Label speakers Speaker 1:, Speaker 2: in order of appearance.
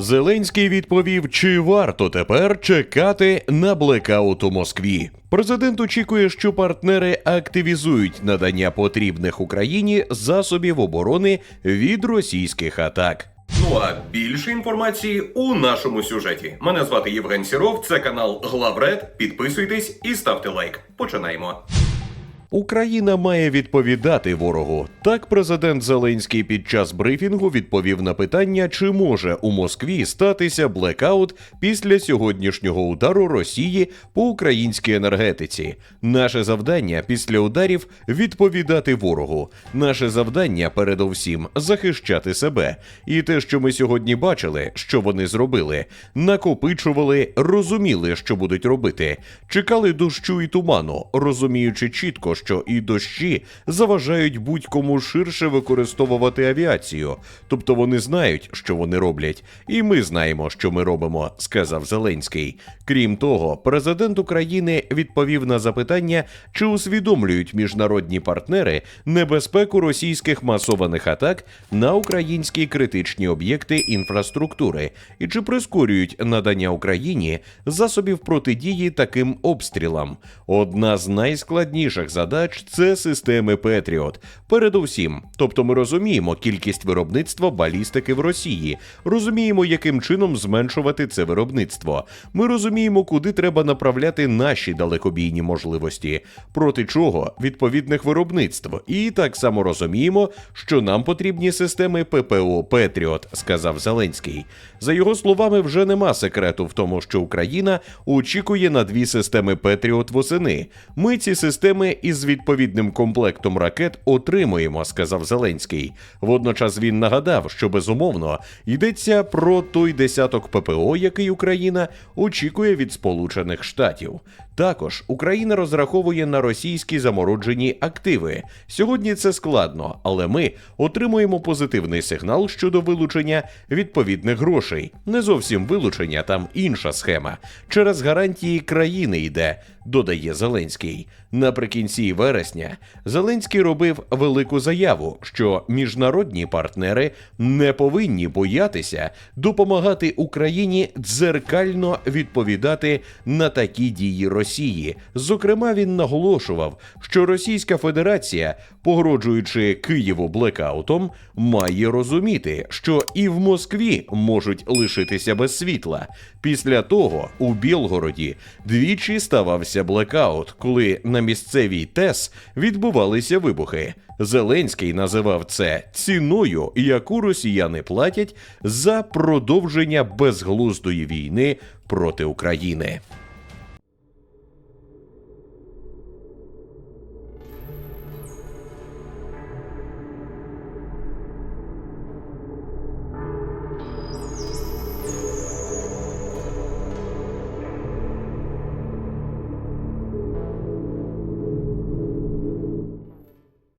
Speaker 1: Зеленський відповів, чи варто тепер чекати на блекаут у Москві. Президент очікує, що партнери активізують надання потрібних Україні засобів оборони від російських атак.
Speaker 2: Ну а більше інформації у нашому сюжеті. Мене звати Євген Сіров, це канал Главред. Підписуйтесь і ставте лайк. Починаємо.
Speaker 1: Україна має відповідати ворогу. Так, президент Зеленський під час брифінгу відповів на питання, чи може у Москві статися блекаут після сьогоднішнього удару Росії по українській енергетиці. Наше завдання після ударів відповідати ворогу. Наше завдання, передовсім, захищати себе. І те, що ми сьогодні бачили, що вони зробили, накопичували, розуміли, що будуть робити, чекали дощу і туману, розуміючи чітко, що і дощі заважають будь-кому ширше використовувати авіацію. Тобто вони знають, що вони роблять, і ми знаємо, що ми робимо, сказав Зеленський. Крім того, президент України відповів на запитання, чи усвідомлюють міжнародні партнери небезпеку російських масованих атак на українські критичні об'єкти інфраструктури, і чи прискорюють надання Україні засобів протидії таким обстрілам. Одна з найскладніших задач це системи Петріот. Передусім, тобто ми розуміємо кількість виробництва балістики в Росії, розуміємо, яким чином зменшувати це виробництво. Ми розуміємо, куди треба направляти наші далекобійні можливості, проти чого відповідних виробництв, і так само розуміємо, що нам потрібні системи ППО Петріот, сказав Зеленський. За його словами, вже нема секрету в тому, що Україна очікує на дві системи Петріот восени. Ми ці системи із відповідним комплектом ракет отримуємо, сказав Зеленський. Водночас він нагадав, що безумовно йдеться про той десяток ППО, який Україна очікує від Сполучених Штатів. Також Україна розраховує на російські замороджені активи. Сьогодні це складно, але ми отримуємо позитивний сигнал щодо вилучення відповідних грошей. Не зовсім вилучення, там інша схема. Через гарантії країни йде, додає Зеленський. Наприкінці вересня Зеленський робив велику заяву, що міжнародні партнери не повинні боятися допомагати Україні дзеркально відповідати на такі дії Росії. Зокрема, він наголошував, що Російська Федерація, погрожуючи Києву блекаутом, має розуміти, що і в Москві можуть лишитися без світла. Після того у Білгороді двічі ставався блекаут, коли на місцевій ТЕС відбувалися вибухи. Зеленський називав це ціною, яку росіяни платять за продовження безглуздої війни проти України.